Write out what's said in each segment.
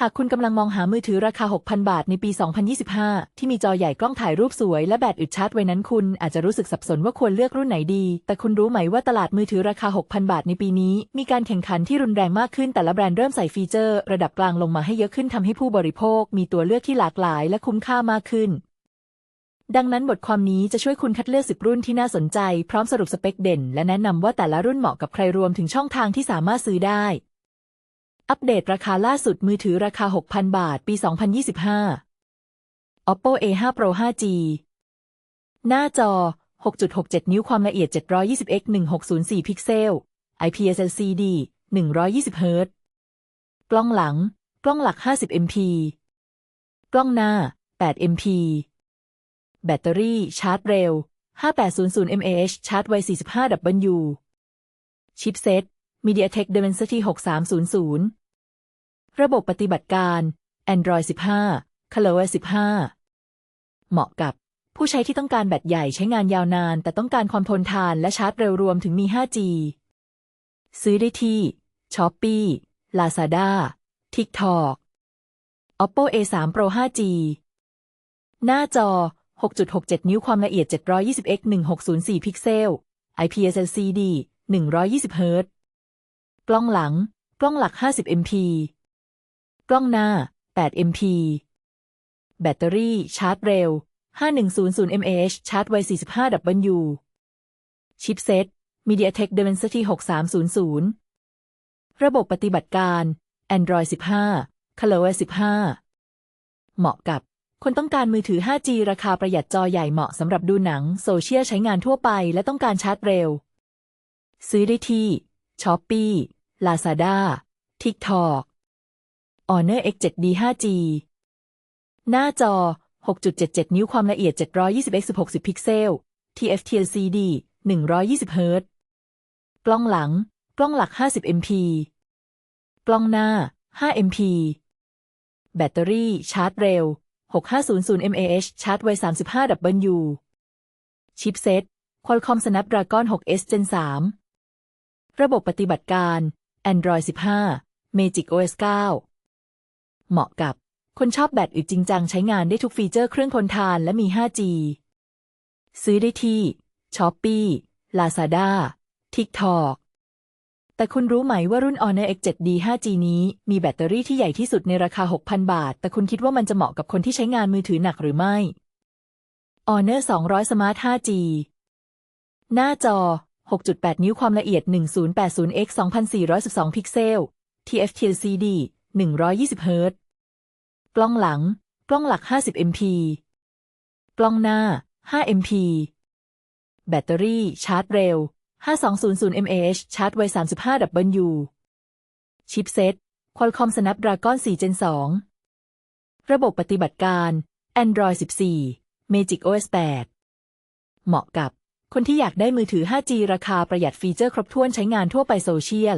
หากคุณกำลังมองหามือถือราคา 6,000 บาทในปี 2025 ที่มีจอใหญ่กล้องถ่ายรูปสวยและแบตอึดชาร์จไว้นั้นคุณอาจจะรู้สึกสับสนว่าควรเลือกรุ่นไหนดี แต่คุณรู้ไหมว่าตลาดมือถือราคา 6,000 บาทในปีนี้ มีการแข่งขันที่รุนแรงมากขึ้นแต่ละแบรนด์เริ่มใส่ฟีเจอร์ ระดับกลางลงมาให้เยอะขึ้นทำให้ผู้บริโภค มีตัวเลือกที่หลากหลาย และคุ้มค่ามากขึ้นดังนั้นบทความนี้จะช่วยคุณคัดเลือกสิบรุ่นที่น่าสนใจ พร้อมสรุปสเปคเด่น และแนะนำว่าแต่ละรุ่นเหมาะกับใครรวมถึงช่องทางที่สามารถซื้อได้ อัปเดตราคาล่าสุดมือถือราคา 6,000 บาท ปี 2025 Oppo A5 Pro 5G หน้าจอ 6.67 นิ้วความละเอียด 720x 1604 พิกเซล IPS LCD 120 Hz กล้องหลัง กล้องหลัก 50 MP กล้องหน้า 8 MP แบตเตอรี่ชาร์จเร็ว 5800 mAh ชาร์จไว 45W ชิปเซ็ต MediaTek Dimensity 6300 ระบบปฏิบัติการ Android 15 ColorOS 15 เหมาะกับผู้ใช้ที่ต้องการแบตใหญ่ใช้งานยาวนาน แต่ต้องการความทนทานและชาร์จเร็วรวมถึงมี 5G ซื้อได้ที่ Shopee Lazada TikTok Oppo A3 Pro 5G หน้าจอ 6.67 นิ้วความละเอียด 720x 1604 พิกเซล IPS LCD 120 Hz กล้องหลัง กล้องหลัก 50 MP กล้องหน้า 8 MP แบตเตอรี่ชาร์จเร็ว 5100 mAh ชาร์จไว 45W ชิปเซ็ต MediaTek Dimensity 6300 ระบบปฏิบัติการ Android 15 ColorOS 15 เหมาะกับคนต้องการมือถือ 5G ราคาประหยัดจอใหญ่เหมาะสำหรับดูหนัง โซเชียลใช้งานทั่วไปและต้องการชาร์จเร็ว ซื้อได้ที่ Shopee Lazada TikTok Honor X7D 5G หน้าจอ 6.77 นิ้วความละเอียด 720x 16พิกเซล TFT LCD 120 Hz กล้องหลัง กล้องหลัก 50 MP กล้องหน้า 5 MP แบตเตอรี่ชาร์จเร็ว 6500 mAh ชาร์จไว 35W ชิปเซ็ต Qualcomm Snapdragon 6S Gen 3 ระบบปฏิบัติการ Android 15 Magic OS 9 เหมาะกับคนชอบแบตอึดจริงจังใช้งานได้ทุกฟีเจอร์เครื่องทนทานและมี 5G ซื้อได้ที่ Shopee Lazada TikTok แต่คุณรู้ไหมว่ารุ่น Honor X7D 5G นี้มีแบตเตอรี่ที่ใหญ่ที่สุดในราคา 6,000 บาท แต่คุณคิดว่ามันจะเหมาะกับคนที่ใช้งานมือถือหนักหรือไม่ Honor 200 Smart 5G หน้าจอ 6.8 นิ้วความละเอียด 1080x 2412 พิกเซล TFT LCD 120 Hz กล้องหลัง กล้องหลัก 50 MP กล้องหน้า 5 MP แบตเตอรี่ ชาร์จเร็ว 5200 mAh ชาร์จไว 35W ชิปเซ็ต Qualcomm Snapdragon 4 Gen 2 ระบบปฏิบัติการ Android 14 Magic OS 8 เหมาะกับ คนที่อยากได้มือถือ 5G ราคาประหยัดฟีเจอร์ครบถ้วนใช้งานทั่วไปโซเชียล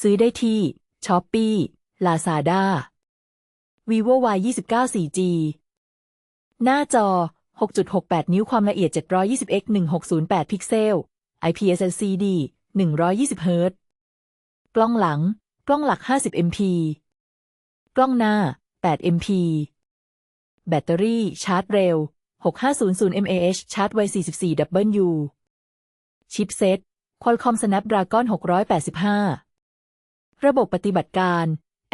ซื้อได้ที่ Shopee Lazada vivo y 29 4G หน้าจอ 6.68 นิ้วความละเอียด 720x 1608 พิกเซล IPS LCD 120 Hz กล้องหลัง กล้องหลัก 50 MP กล้องหน้า 8 MP แบตเตอรี่ชาร์จเร็ว 6500 mAh ชาร์จไว 44W ชิปเซ็ต Qualcomm Snapdragon 685 ระบบปฏิบัติการ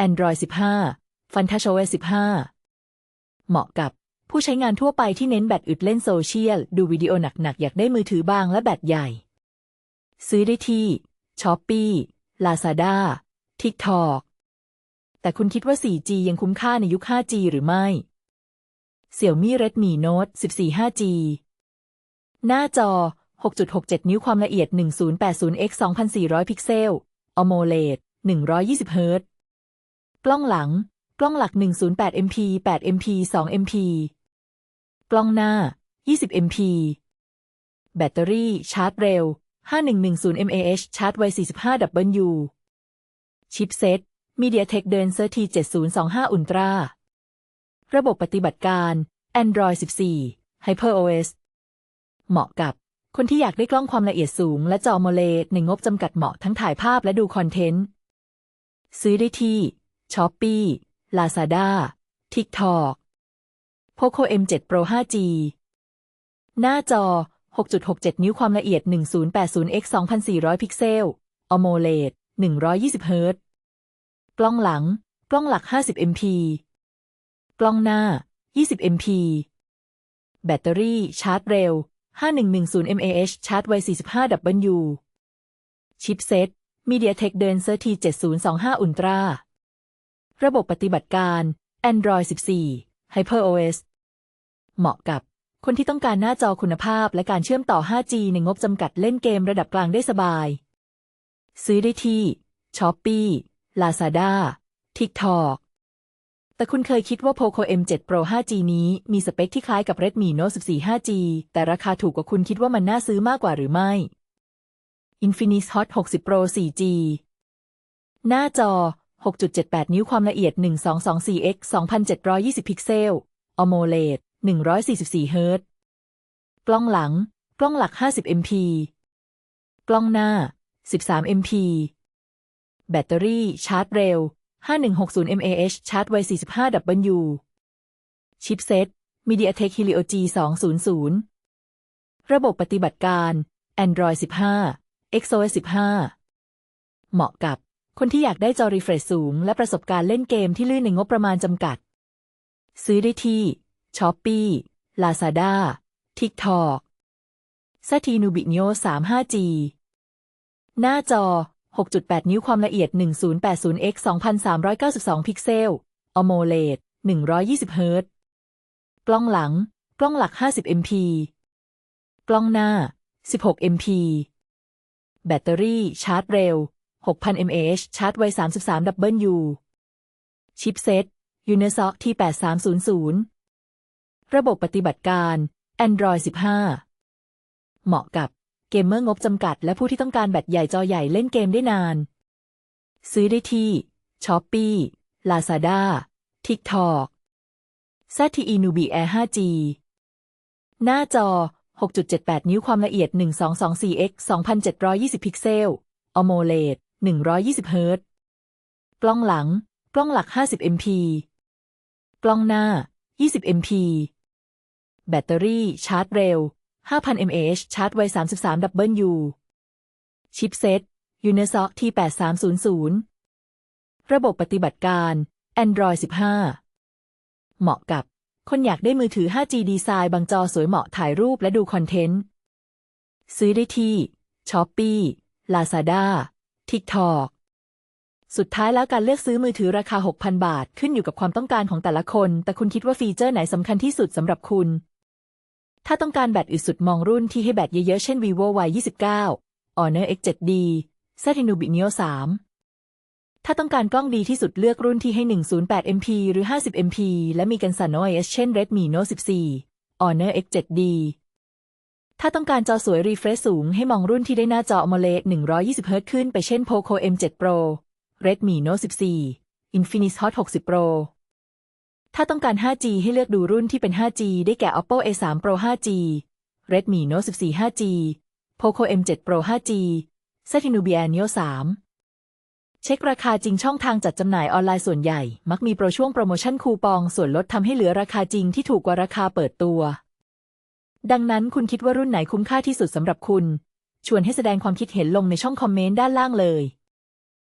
Android 15 FunTouchOS 15 เหมาะกับผู้ใช้งานทั่วไปที่เน้นแบตอึดเล่นโซเชียล ดูวิดีโอหนักๆ อยากได้มือถือบางและแบตใหญ่ ซื้อได้ที่ Shopee Lazada TikTok แต่คุณคิดว่า 4G ยังคุ้มค่าในยุค 5G หรือไม่ Xiaomi Redmi Note 14 5G หน้าจอ 6.67 นิ้วความละเอียด 1080x 2400 พิกเซล AMOLED 120 Hz กล้องหลัง กล้องหลัก 108 MP 8 MP 2 MP กล้องหน้า 20 MP แบตเตอรี่ ชาร์จเร็ว 5110 mAh ชาร์จไว 45W ชิปเซ็ต MediaTek Dimensity 7025 Ultra ระบบปฏิบัติการ Android 14 HyperOS เหมาะกับคนที่อยากได้กล้องความละเอียดสูง และจอโมเลในงบจำกัดเหมาะทั้งถ่ายภาพและดูคอนเทนต์ ซื้อได้ที่ Shopee Lazada TikTok Poco M7 Pro 5G หน้าจอ 6.67 นิ้วความละเอียด 1080x 2400 พิกเซล AMOLED 120 Hz กล้องหลัง กล้องหลัก 50 MP กล้องหน้า 20 MP แบตเตอรี่ชาร์จเร็ว 5110 mAh ชาร์จไว 45W ชิปเซ็ต MediaTek Dimensity 7025 Ultra ระบบปฏิบัติการ Android 14 HyperOS เหมาะกับคนที่ต้องการหน้าจอคุณภาพและการเชื่อมต่อ 5G ในงบจำกัดเล่นเกมระดับกลางได้สบาย ซื้อได้ที่ Shopee Lazada TikTok แต่คุณเคยคิดว่า Poco M7 Pro 5G นี้มีสเปคที่คล้ายกับ Redmi Note 14 5G แต่ราคาถูกกว่าคุณคิดว่ามันน่าซื้อมากกว่าหรือไม่ Infinix Hot 60 Pro 4G หน้าจอ 6.78 นิ้วความละเอียด 1224x 2720 พิกเซล AMOLED 144 Hz กล้องหลัง กล้องหลัก 50 MP กล้องหน้า 13 MP แบตเตอรี่ชาร์จเร็ว 5160 mAh ชาร์จไว 45W ชิปเซ็ต MediaTek Helio G200 ระบบปฏิบัติการ Android 15 XOS 15 เหมาะกับคนที่อยากได้จอรีเฟรชสูง และประสบการณ์เล่นเกมที่ลื่นในงบประมาณจำกัด ซื้อได้ที่ Shopee Lazada TikTok ซ t ทีนูบิ n โ o 3 5G หน้าจอ 6.8 นิ้วความละเอียด 1080x 2392 พิกเซล AMOLED 120 Hz กล้องหลัง กล้องหลัก 50 MP กล้องหน้า 16 MP แบตเตอรี่ ชาร์จเร็ว 6,000 mAh ชาร์จไว 33W ชิปเซ็ต Unisoc T8300 ระบบปฏิบัติการ Android 15 เหมาะกับ กมเมอร์งบจำกัด และผู้ที่ต้องการแบตใหญ่จอใหญ่เล่นเกมได้นาน ซื้อได้ที่ Shopee Lazada TikTok ZTE Nubi Air 5G หน้าจอ 6.78 นิ้วความละเอียด 1224x 2720 พิกเซล AMOLED 120 Hz กล้องหลัง กล้องหลัก 50 MP กล้องหน้า 20 MP แบตเตอรี่ชาร์จเร็ว 5,000 mAh ชาร์จไว 33W ชิปเซต Unisoc T8300 ระบบปฏิบัติการ Android 15 เหมาะกับ คนอยากได้มือถือ 5G ดีไซน์บางจอสวยเหมาะถ่ายรูปและดูคอนเทนต์ ซื้อได้ที่ Shopee Lazada TikTok สุดท้ายแล้วการเลือกซื้อมือถือราคา 6,000 บาท ขึ้นอยู่กับความต้องการของแต่ละคน แต่คุณคิดว่าฟีเจอร์ไหนสำคัญที่สุดสำหรับคุณ ถ้าต้องการแบตอึดสุดมองรุ่นที่ให้แบตเยอะๆ เช่น vivo y 29 honor x 7d z t e n u b i neo 3 ถ้าต้องการกล้องดีที่สุดเลือกรุ่นที่ให้ 108 mp หรือ 50 mp และมีกันสั่น OIS เช่น redmi note 14 honor x 7d ถ้าต้องการจอสวยรีเฟรชสูงให้มองรุ่นที่ได้หน้าจอ AMOLED 120 Hz ขึ้นไปเช่น Poco M7 Pro Redmi Note 14 Infinix Hot 60 Pro ถ้าต้องการ 5G ให้เลือกดูรุ่นที่เป็น 5G ได้แก่ Oppo A3 Pro 5G Redmi Note 14 5G Poco M7 Pro 5G Samsung Nubia Neo 3 เช็คราคาจริงช่องทางจัดจำหน่ายออนไลน์ส่วนใหญ่ มักมีโปรช่วงโปรโมชั่นคูปองส่วนลดทำให้เหลือราคาจริงที่ถูกกว่าราคาเปิดตัว ดังนั้นคุณคิดว่ารุ่นไหนคุ้มค่าที่สุดสำหรับคุณ ชวนให้แสดงความคิดเห็นลงในช่องคอมเมนต์ด้านล่างเลย